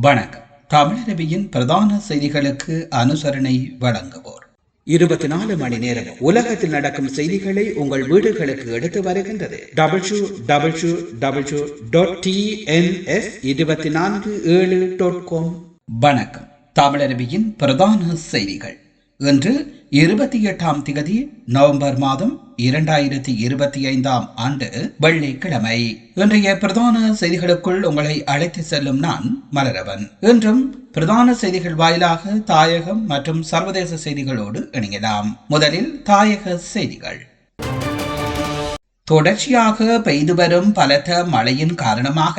வணக்கம். தமிழரவியின் பிரதான செய்திகளுக்கு அனுசரணை வழங்குவோர். இருபத்தி நாலு மணி நேரம் உலகத்தில் நடக்கும் செய்திகளை உங்கள் வீடுகளுக்கு எடுத்து வருகின்றது. Double U double U double U dot இருபத்தி நான்கு ஏழு டாட் காம் வணக்கம். தமிழரவியின் பிரதான செய்திகள். இன்று இருபத்தி எட்டாம் திகதி நவம்பர் மாதம் இரண்டாயிரத்தி இருபத்தி ஐந்தாம் ஆண்டு வெள்ளிக்கிழமை. இன்றைய பிரதான செய்திகளுக்குள் உங்களை அழைத்து செல்லும் நான் மலரவன். இன்றும் பிரதான செய்திகள் வாயிலாக தாயகம் மற்றும் சர்வதேச செய்திகளோடு இணையலாம். முதலில் தாயக செய்திகள். தொடர்ச்சியாக பெய்து வரும் பலத்த மழையின் காரணமாக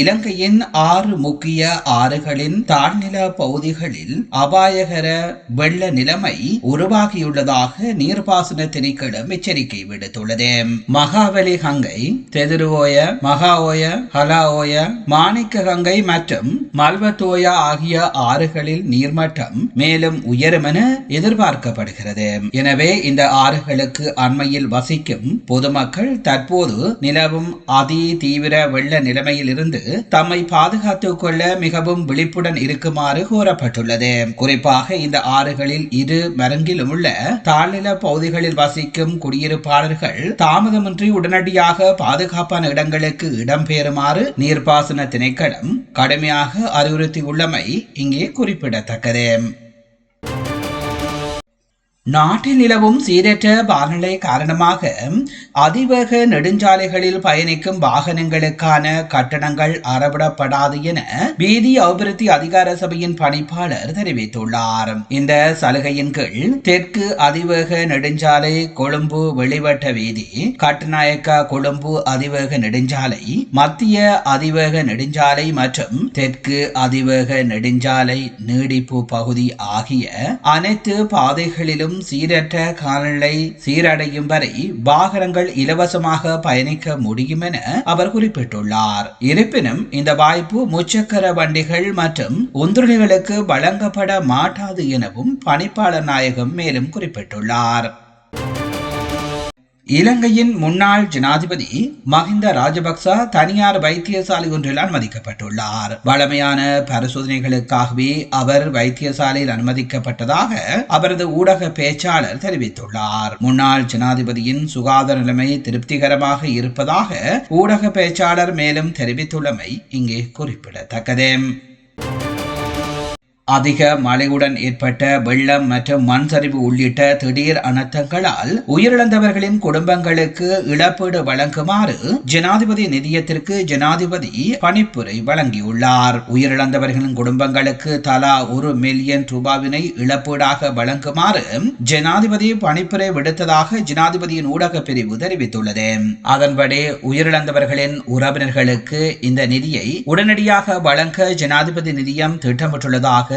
இலங்கையின் ஆறு முக்கிய ஆறுகளின் தாழ்நில பகுதிகளில் அபாயகர வெள்ள நிலைமை உருவாகியுள்ளதாக நீர்ப்பாசன திணைக்களம் எச்சரிக்கை விடுத்துள்ளது. மகாவலி கங்கை தெதிருவோய மகாஓய ஹலாஓய மாணிக்க கங்கை மற்றும் மல்வத்தோயா ஆகிய ஆறுகளில் நீர்மட்டம் மேலும் உயரும் என எதிர்பார்க்கப்படுகிறது. எனவே இந்த ஆறுகளுக்கு அண்மையில் வசிக்கும் பொதுமக்கள் மக்கள் தற்போது நிலவும் அதி தீவிர வெள்ள நிலைமையில் இருந்து தம்மை பாதுகாத்துக் கொள்ள மிகவும் விழிப்புடன் இருக்குமாறு கூறப்பட்டுள்ளது குறிப்பாக இந்த ஆறுகளில் இரு மருங்கிலும் உள்ள தாழ்நில பகுதிகளில் வசிக்கும் குடியிருப்பாளர்கள் தாமதமின்றி உடனடியாக பாதுகாப்பான இடங்களுக்கு இடம்பெறுமாறு நீர்ப்பாசன திணைக்களம் கடுமையாக அறிவுறுத்தியுள்ளமை இங்கே குறிப்பிடத்தக்கது. நாட்டில் நிலவும் சீரற்ற வானிலை காரணமாக அதிவேக நெடுஞ்சாலைகளில் பயணிக்கும் வாகனங்களுக்கான கட்டணங்கள் அறவிடப்படாது என வீதி அபிவிருத்தி அதிகார சபையின் பணிப்பாளர் தெரிவித்துள்ளார். இந்த சலுகையின் கீழ் தெற்கு அதிவேக நெடுஞ்சாலை கொழும்பு வெளிவட்ட வீதி கட்டுநாயக்கா கொழும்பு அதிவேக நெடுஞ்சாலை மத்திய அதிவேக நெடுஞ்சாலை மற்றும் தெற்கு அதிவேக நெடுஞ்சாலை நீடிப்பு பகுதி ஆகிய அனைத்து பாதைகளிலும் சீரற்ற காலநிலை சீரடையும் வரை வாகனங்கள் இலவசமாக பயணிக்க முடியும் என அவர் குறிப்பிட்டுள்ளார். இருப்பினும் இந்த வாய்ப்பு முச்சக்கர வண்டிகள் மற்றும் உந்துருளிகளுக்கு வழங்கப்பட மாட்டாது எனவும் பணிப்பாளர் நாயகம் மேலும் குறிப்பிட்டுள்ளார். இலங்கையின் முன்னாள் ஜனாதிபதி மஹிந்த ராஜபக்ச தனியார் வைத்தியசாலை ஒன்றில் அனுமதிக்கப்பட்டுள்ளார். வளமையான பரிசோதனைகளுக்காகவே அவர் வைத்தியசாலையில் அனுமதிக்கப்பட்டதாக அவரது ஊடக பேச்சாளர் தெரிவித்துள்ளார். முன்னாள் ஜனாதிபதியின் சுகாதார நிலைமை திருப்திகரமாக இருப்பதாக ஊடக பேச்சாளர் மேலும் தெரிவித்துள்ளமை இங்கே குறிப்பிடத்தக்கது. அதிக மழையுடன் ஏற்பட்ட வெள்ளம் மற்றும் மண் சரிவு உள்ளிட்ட திடீர் அனர்த்தங்களால் உயிரிழந்தவர்களின் குடும்பங்களுக்கு இழப்பீடு வழங்குமாறு ஜனாதிபதி நிதியத்திற்கு ஜனாதிபதி பணிப்புரை வழங்கியுள்ளார். உயிரிழந்தவர்களின் குடும்பங்களுக்கு தலா ஒரு மில்லியன் ரூபாவினை இழப்பீடாக வழங்குமாறு ஜனாதிபதி பணிப்புரை விடுத்ததாக ஜனாதிபதியின் ஊடக பிரிவு தெரிவித்துள்ளது. அதன்படி உயிரிழந்தவர்களின் உறவினர்களுக்கு இந்த நிதியை உடனடியாக வழங்க ஜனாதிபதி நிதியம் திட்டமிட்டுள்ளதாக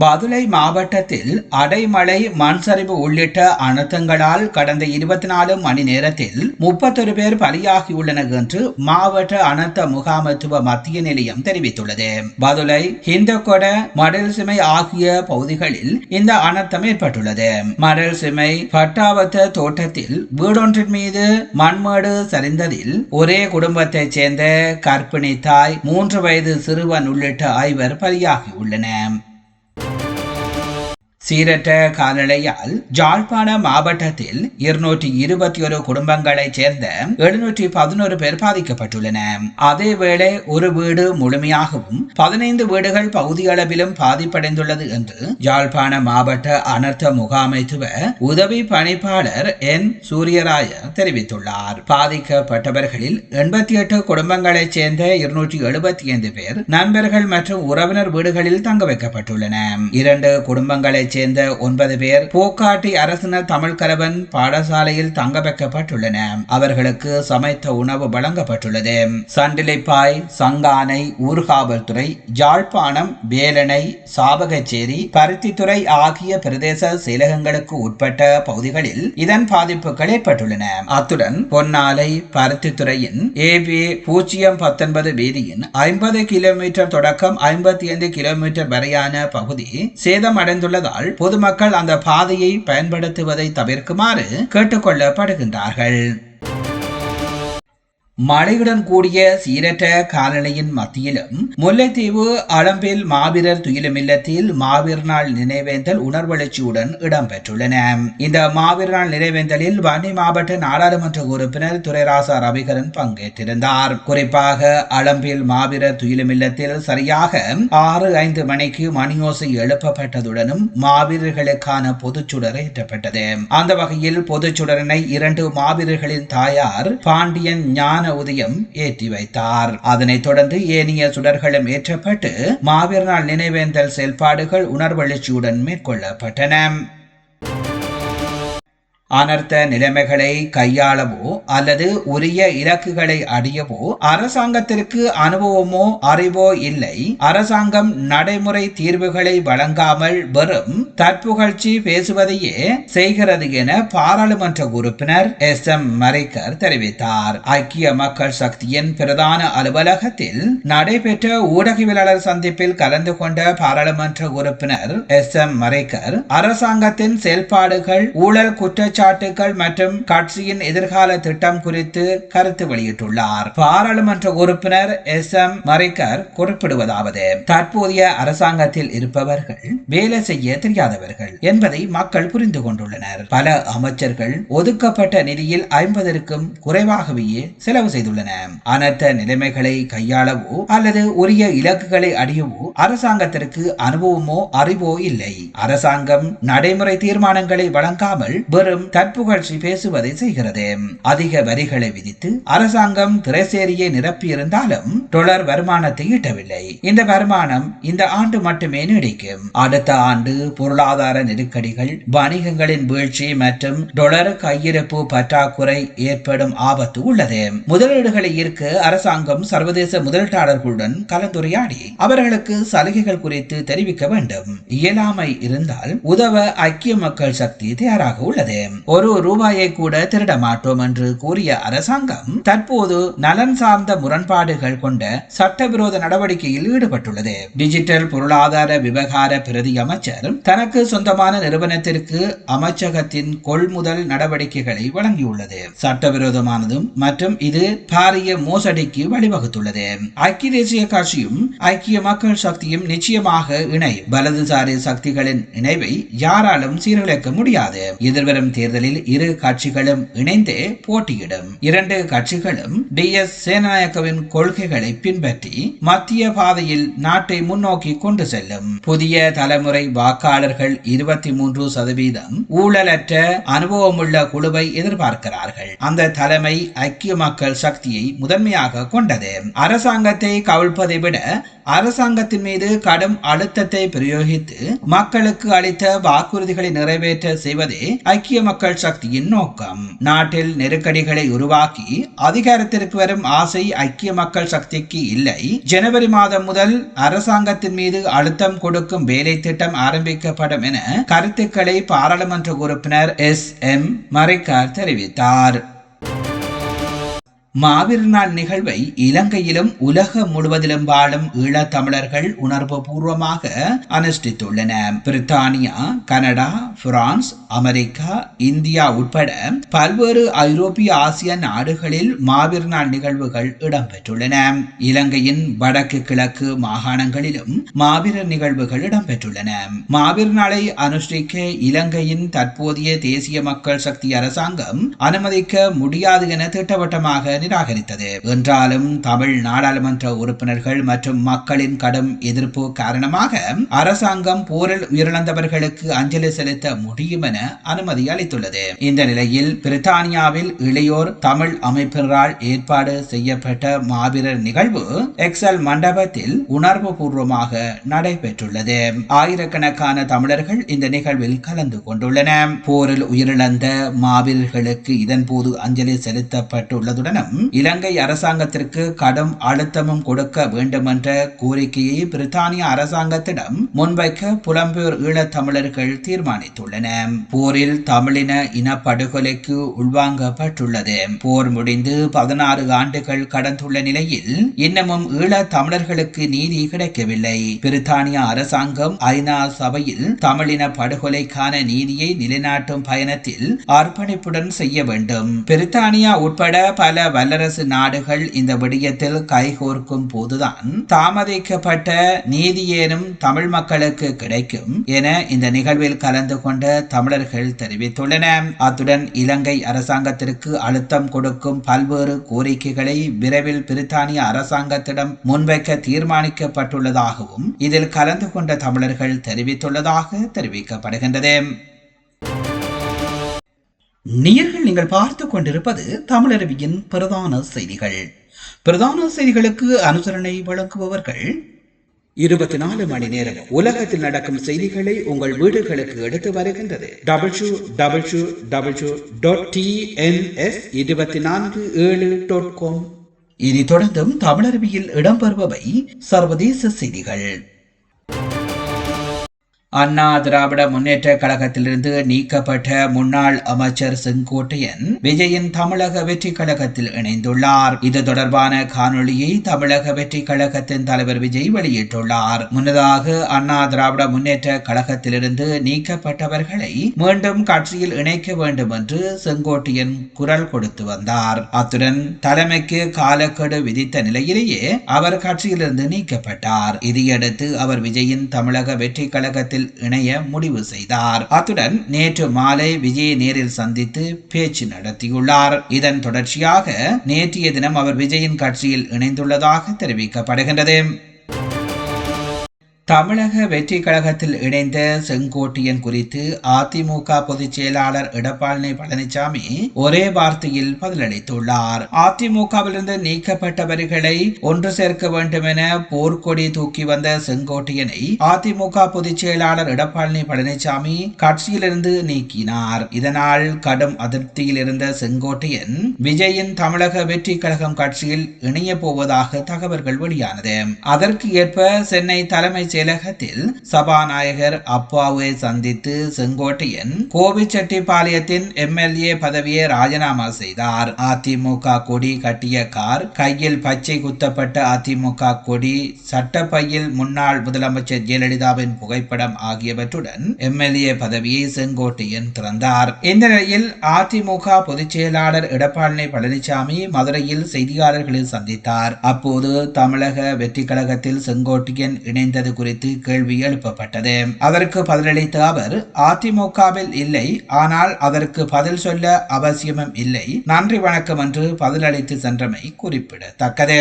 பதுளை மாவட்டத்தில் அடைமழை மண் சரிவு உள்ளிட்ட அனர்த்தங்களால் கடந்த இருபத்தி நாலு மணி நேரத்தில் முப்பத்தொரு பேர் பலியாகியுள்ளனர் என்று மாவட்ட அனர்த்த முகாமத்துவ மத்திய நிலையம் தெரிவித்துள்ளது. பதுளை ஹிந்தகொட மடல் சிமை ஆகிய பகுதிகளில் இந்த அனர்த்தம் ஏற்பட்டுள்ளது. மடல் சிமை பட்டாவத்த தோட்டத்தில் வீடொன்றின் மீது மண்மேடு சரிந்ததில் ஒரே குடும்பத்தைச் சேர்ந்த கர்ப்பிணி தாய் மூன்று வயது சிறுவன் உள்ளிட்ட ஐவர் பலியாகியுள்ளனர். சீரற்ற காலநிலையால் ஜாழ்ப்பாண மாவட்டத்தில் இருநூற்றி இருபத்தி ஒரு குடும்பங்களைச் சேர்ந்த எழுநூற்றி பதினோரு பேர் பாதிக்கப்பட்டுள்ளன. அதேவேளை ஒரு வீடு முழுமையாகவும் பதினைந்து வீடுகள் பகுதியளவிலும் பாதிப்படைந்துள்ளது என்று யாழ்ப்பாண மாவட்ட அனர்த்த முகாமைத்துவ உதவி பணிப்பாளர் என். சூரியராய தெரிவித்துள்ளார். பாதிக்கப்பட்டவர்களில் எண்பத்தி எட்டு குடும்பங்களைச் சேர்ந்த இருநூற்றி எழுபத்தி ஐந்து பேர் நண்பர்கள் மற்றும் உறவினர் வீடுகளில் தங்க வைக்கப்பட்டுள்ளன. இரண்டு குடும்பங்களைச் சேர்ந்த ஒன்பது பேர் போக்காட்டி அரசினர் தமிழ் கலவன் பாடசாலையில் தங்க வைக்கப்பட்டுள்ளன அவர்களுக்கு சமைத்த உணவு வழங்கப்பட்டுள்ளது. சண்டிலைப்பாய் சங்கானை ஊர்காவல்துறை ஜாழ்ப்பாணம் வேலனை சாவகச்சேரி பருத்தித்துறை ஆகிய பிரதேச செயலகங்களுக்கு உட்பட்ட பகுதிகளில் இதன் பாதிப்புகள் ஏற்பட்டுள்ளன. அத்துடன் பொன்னாலை பருத்தித்துறையின் ஏபி பூஜ்ஜியம் பத்தொன்பது வீதியின் ஐம்பது கிலோமீட்டர் தொடக்கம் ஐம்பத்தி ஐந்து கிலோமீட்டர் வரையான பகுதி சேதமடைந்துள்ளதால் பொதுமக்கள் அந்த பாதையை பயன்படுத்துவதை தவிர்க்குமாறு கேட்டுக்கொள்ளப்படுகின்றார்கள். மழையுடன் கூடிய சீரற்ற காலநிலையின் மத்தியிலும் முல்லைத்தீவு அளம்பில் மாவீரர் துயிலுமில்லத்தில் மாவீர் நாள் நினைவேந்தல் உணர்வெழுச்சியுடன் இடம்பெற்றுள்ளன. இந்த மாவீர் நாள் நினைவேந்தலில் வன்னி மாவட்ட நாடாளுமன்ற உறுப்பினர் துரைராசா ரவிகரன் பங்கேற்றிருந்தார். குறிப்பாக அளம்பில் மாவீரர் துயிலுமில்லத்தில் சரியாக ஆறு ஐந்து மணிக்கு மணியோசை எழுப்பப்பட்டதுடனும் மாவீரர்களுக்கான பொதுச்சுடர் ஏற்றப்பட்டது. அந்த வகையில் பொதுச்சுடரினை இரண்டு மாவீரர்களின் தாயார் பாண்டியன் ஞான உதயம் ஏற்றி வைத்தார். அதனைத் தொடர்ந்து ஏனைய சுடர்களும் ஏற்றப்பட்டு மாவீர் நாள் நினைவேந்தல் செயல்பாடுகள் உணர்வெழுச்சியுடன் மேற்கொள்ளப்பட்டன. அனர்த்த நிலைமைகளை கையாளவோ அல்லது உரிய இலக்குகளை அடையவோ அரசாங்கத்திற்கு அனுபவமோ அறிவோ இல்லை. அரசாங்கம் நடைமுறை தீர்வுகளை வழங்காமல் வெறும் தற்புகழ்ச்சி பேசுவதையே செய்கிறது என பாராளுமன்ற உறுப்பினர் எஸ். எம். மரைக்கர் தெரிவித்தார். ஐக்கிய மக்கள் சக்தியின் பிரதான அலுவலகத்தில் நடைபெற்ற ஊடகவியலாளர் சந்திப்பில் கலந்து கொண்ட பாராளுமன்ற உறுப்பினர் எஸ். எம். மரைக்கர் அரசாங்கத்தின் செயல்பாடுகள் ஊழல் குற்றச்சாட்டு குற்றச்சாட்டுகள் மற்றும் கட்சியின் எதிர்கால திட்டம் குறித்து கருத்து வெளியிட்டுள்ளார். பாராளுமன்ற உறுப்பினர் எஸ். எம். மறைக்கர் குறிப்பிடுவதாவது தற்போதைய அரசாங்கத்தில் இருப்பவர்கள் வேலை செய்ய தெரியாதவர்கள் என்பதை மக்கள் புரிந்து கொண்டுள்ளனர். பல அமைச்சர்கள் ஒதுக்கப்பட்ட நிதியில் ஐம்பதற்கும் குறைவாகவே செலவு செய்துள்ளன. அனர்த்த நிலைமைகளை கையாளவோ அல்லது உரிய இலக்குகளை அடையவோ அரசாங்கத்திற்கு அனுபவமோ அறிவோ இல்லை. அரசாங்கம் நடைமுறை தீர்மானங்களை வழங்காமல் வெறும் தற்புகழ்ச்சி பேசுவதை செய்கிறது. அதிக வரிகளை விதித்து அரசாங்கம் திரைசேரியை நிரப்பியிருந்தாலும் டொலர் வருமானத்தை ஈட்டவில்லை. இந்த வருமானம் இந்த ஆண்டு மட்டுமே நீடிக்கும். அடுத்த ஆண்டு பொருளாதார நெருக்கடிகள் வணிகங்களின் வீழ்ச்சி மற்றும் டொலர் கையிருப்பு பற்றாக்குறை ஏற்படும் ஆபத்து உள்ளது. முதலீடுகளை ஈர்க்க அரசாங்கம் சர்வதேச முதலீட்டாளர்களுடன் கலந்துரையாடி அவர்களுக்கு சலுகைகள் குறித்து தெரிவிக்க வேண்டும். இயலாமை இருந்தால் உதவ ஐக்கிய மக்கள் சக்தி தயாராக உள்ளது. ஒரு ரூபாயை கூட திருட மாட்டோம் என்று கூறிய அரசாங்கம் தற்போது நலன் சார்ந்த முரண்பாடுகள் கொண்ட சட்டவிரோத நடவடிக்கையில் ஈடுபட்டுள்ளது. டிஜிட்டல் பொருளாதார விவகார பிரதி அமைச்சர் தனக்கு சொந்தமான நிறுவனத்திற்கு அமைச்சகத்தின் கொள்முதல் நடவடிக்கைகளை வழங்கியுள்ளது. சட்டவிரோதமானதும் மற்றும் இது பாரிய மோசடிக்கு வழிவகுத்துள்ளது. ஐக்கிய தேசிய கட்சியும் ஐக்கிய மக்கள் சக்தியும் நிச்சயமாக இணை வலதுசாரி சக்திகளின் இணைவை யாராலும் சீர்குலைக்க முடியாது. எதிர்வரும் தேர்தல் தேர்தலில் இரு கட்சிகளும் இணைந்து போட்டியிடும். இரண்டு கட்சிகளும் டி. எஸ். சேனநாயக்கவின் கொள்கைகளை பின்பற்றி மத்திய பாதையில் நாட்டை முன்னோக்கி கொண்டு செல்லும். புதிய தலைமுறை வாக்காளர்கள் இருபத்தி மூன்று சதவீதம் ஊழலற்ற அனுபவமுள்ள குழுவை எதிர்பார்க்கிறார்கள். அந்த தலைமை ஐக்கிய மக்கள் சக்தியை முதன்மையாக கொண்டது. அரசாங்கத்தை கவிழ்ப்பதை விட அரசாங்கத்தின் மீது கடும் அழுத்தத்தை பிரயோகித்து மக்களுக்கு அளித்த வாக்குறுதிகளை நிறைவேற்ற செய்வதே ஐக்கிய மக்கள் சக்தியின் நோக்கம். நாட்டில் நெருக்கடிகளை உருவாக்கி அதிகாரத்திற்கு வரும் ஆசை ஐக்கிய மக்கள் சக்திக்கு இல்லை. ஜனவரி மாதம் முதல் அரசாங்கத்தின் மீது அழுத்தம் கொடுக்கும் வேலை திட்டம் ஆரம்பிக்கப்படும் என கருத்துக்களை பாராளுமன்ற உறுப்பினர் எஸ் எம் மறைக்கார் தெரிவித்தார். மாவீர் நாள் நிகழ்வை இலங்கையிலும் உலகம் முழுவதிலும் வாழும் ஈழத்தமிழர்கள் உணர்வு பூர்வமாக அனுஷ்டித்துள்ளன பிரித்தானியா கனடா பிரான்ஸ் அமெரிக்கா இந்தியா உட்பட பல்வேறு ஐரோப்பிய ஆசிய நாடுகளில் மாவீர் நாள் நிகழ்வுகள் இடம்பெற்றுள்ளன. இலங்கையின் வடக்கு கிழக்கு மாகாணங்களிலும் மாவீரர் நிகழ்வுகள் இடம்பெற்றுள்ளன. மாவீர் நாளை அனுஷ்டிக்க இலங்கையின் தற்போதைய தேசிய மக்கள் சக்தி அரசாங்கம் அனுமதிக்க முடியாது என திட்டவட்டமாக நிராகரித்தது. என்றாலும் தமிழ் நாடாளுமன்ற உறுப்பினர்கள் மற்றும் மக்களின் கடும் எதிர்ப்பு காரணமாக அரசாங்கம் போரில் உயிரிழந்தவர்களுக்கு அஞ்சலி செலுத்த முடியும் என அனுமதி அளித்துள்ளது. இந்த நிலையில் பிரித்தானியாவில் இளையோர் தமிழ் அமைப்பினரால் ஏற்பாடு செய்யப்பட்ட மாவீரர் நிகழ்வு எக்ஸல் மண்டபத்தில் உணர்வு பூர்வமாக நடைபெற்றுள்ளது. ஆயிரக்கணக்கான தமிழர்கள் இந்த நிகழ்வில் கலந்து கொண்டுள்ளனர். போரில் உயிரிழந்த மாவீரர்களுக்கு இதன்போது அஞ்சலி செலுத்தப்பட்டுள்ளதுடனும் இலங்கை அரசாங்கத்திற்கு கடும் அழுத்தமும் கொடுக்க வேண்டும் என்ற கோரிக்கையை பிரித்தானிய அரசாங்கத்திடம் முன்வைக்க புலம்பெயர் ஈழத்தமிழர்கள் தீர்மானித்துள்ளன. போரில் தமிழின இனப்படுகொலைக்கு உள்வாங்கப்பட்டுள்ளது. போர் முடிந்து பதினாறு ஆண்டுகள் கடந்துள்ள நிலையில் இன்னமும் ஈழத் தமிழர்களுக்கு நீதி கிடைக்கவில்லை. பிரித்தானிய அரசாங்கம் ஐநா சபையில் தமிழின படுகொலைக்கான நீதியை நிலைநாட்டும் பயணத்தில் அர்ப்பணிப்புடன் செய்ய வேண்டும். பிரித்தானியா உட்பட பல வல்லரசு நாடுகள் இந்த விடயத்தில் கைகோர்க்கும் போதுதான். தாமதிக்கப்பட்ட நீதியேனும் தமிழ் மக்களுக்கு கிடைக்கும் என இந்த நிகழ்வில் கலந்து கொண்ட தமிழர்கள் தெரிவித்துள்ளனர் அத்துடன் இலங்கை அரசாங்கத்திற்கு அழுத்தம் கொடுக்கும் பல்வேறு கோரிக்கைகளை விரைவில் பிரித்தானிய அரசாங்கத்திடம் முன்வைக்க தீர்மானிக்கப்பட்டுள்ளதாகவும் இதில் கலந்து கொண்ட தமிழர்கள் தெரிவித்துள்ளதாக தெரிவிக்கப்படுகின்றது. நேர்கள் நீங்கள் பார்த்து கொண்டிருப்பது தமிழருவியின் பிரதான செய்திகள். பிரதான செய்திகளுக்கு அனுசரணை வழங்குபவர்கள் இருபத்தி நாலு மணி நேரம் உலகத்தில் நடக்கும் செய்திகளை உங்கள் வீடுகளுக்கு எடுத்து வருகின்றது. Double U double U double U dot TNS இருபத்தி நான்கு ஏழு டாட் காம் இனி தொடர்ந்தும் தமிழருவியில் இடம்பெறுபவை சர்வதேச செய்திகள். அண்ணா திராவிட முன்னேற்ற கழகத்திலிருந்து நீக்கப்பட்ட முன்னாள் அமைச்சர் செங்கோட்டையன் விஜயின் தமிழக வெற்றி கழகத்தில் இணைந்துள்ளார். இது தொடர்பான காணொளியை தமிழக வெற்றி கழகத்தின் தலைவர் விஜய் வெளியிட்டுள்ளார். முன்னதாக அண்ணா திராவிட முன்னேற்ற கழகத்திலிருந்து நீக்கப்பட்டவர்களை மீண்டும் கட்சியில் இணைக்க வேண்டும் என்று செங்கோட்டையன் குரல் கொடுத்து வந்தார். அத்துடன் தலைமைக்கு காலக்கெடு விதித்த நிலையிலேயே அவர் கட்சியிலிருந்து நீக்கப்பட்டார். இதையடுத்து அவர் விஜயின் தமிழக வெற்றி கழகத்தில் கட்சியில் இணைய முடிவு செய்தார். அத்துடன் நேற்று மாலை விஜயை நேரில் சந்தித்து பேச்சு நடத்தியுள்ளார். இதன் தொடர்ச்சியாக நேற்றைய தினம் அவர் விஜயின் கட்சியில் இணைந்துள்ளதாக தெரிவிக்கப்படுகின்றது. தமிழக வெற்றி கழகத்தில் இணைந்த செங்கோட்டியன் குறித்து அதிமுக பொதுச் செயலாளர் எடப்பாடி பழனிசாமி ஒரே வார்த்தையில் பதிலளித்துள்ளார். அதிமுகவிலிருந்து நீக்கப்பட்டவர்களை ஒன்று சேர்க்க வேண்டும் என போர்க்கொடி தூக்கி வந்த செங்கோட்டையனை அதிமுக பொதுச் செயலாளர் எடப்பாடி பழனிசாமி கட்சியிலிருந்து நீக்கினார். இதனால் கடும் அதிருப்தியில் இருந்த செங்கோட்டையன் விஜயின் தமிழக வெற்றி கழகம் கட்சியில் இணைய போவதாக தகவல்கள் வெளியானது. அதற்கு ஏற்ப சென்னை தலைமை செயலகத்தில் சபாநாயகர் அப்பாவை சந்தித்து செங்கோட்டையன் கோபிச்செட்டிப்பாளையத்தின் எம்எல்ஏ பதவியை ராஜினாமா செய்தார். அதிமுக கொடி கட்டிய கார் கையில் பச்சை குத்தப்பட்ட அதிமுக கொடி சட்டப்பையில் முன்னாள் முதலமைச்சர் ஜெயலலிதாவின் புகைப்படம் ஆகியவற்றுடன் எம்எல்ஏ பதவியை செங்கோட்டையன் திறந்தார். இந்த நிலையில் அதிமுக பொதுச் செயலாளர் எடப்பாடி பழனிசாமி மதுரையில் செய்தியாளர்களை சந்தித்தார். அப்போது தமிழக வெற்றி கழகத்தில் செங்கோட்டையன் இணைந்தது குறித்து கேள்வி எழுப்பப்பட்டது. அதற்கு பதிலளித்த அவர் அதிமுகவில் இல்லை ஆனால் அதற்கு பதில் சொல்ல அவசியமும் இல்லை. நன்றி வணக்கம் என்று பதிலளித்து சென்றமை குறிப்பிடத்தக்கது.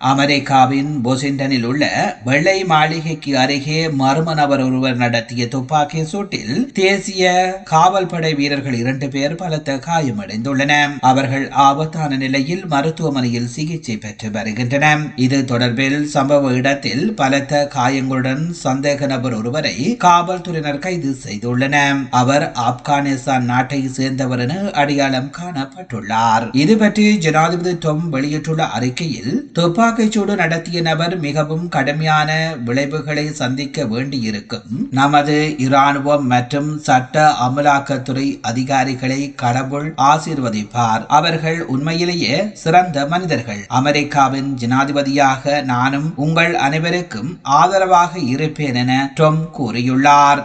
அமெரிக்காவின் பொசிண்டனில் உள்ள வெள்ளை மாளிகைக்கு அருகே மர்ம நபர் ஒருவர் நடத்திய துப்பாக்கி சூட்டில் தேசிய காவல் படை வீரர்கள் இரண்டு பேர் பலத்த காயமடைந்துள்ளனர் அவர்கள் ஆபத்தான நிலையில் மருத்துவமனையில் சிகிச்சை பெற்று வருகின்றனர் இது தொடர்பில் சம்பவ இடத்தில் பலத்த காயங்களுடன் சந்தேக நபர் ஒருவரை காவல்துறையினர் கைது செய்துள்ளனர் அவர் ஆப்கானிஸ்தான் நாட்டை சேர்ந்தவர் என அடையாளம் காணப்பட்டுள்ளார். இது பற்றி ஜனாதிபதி டொம் வெளியிட்டுள்ள அறிக்கையில் துப்பாக்கி துப்பாக்கிச்சூடு நடத்திய நபர் மிகவும் கடுமையான விளைவுகளை சந்திக்க வேண்டியிருக்கும். நமது இராணுவம் மற்றும் சட்ட அமலாக்கத்துறை அதிகாரிகளை கடவுள் ஆசீர்வதிப்பார். அவர்கள் உண்மையிலேயே சிறந்த மனிதர்கள். அமெரிக்காவின் ஜனாதிபதியாக நானும் உங்கள் அனைவருக்கும் ஆதரவாக இருப்பேன் என டொம் கூறியுள்ளார்.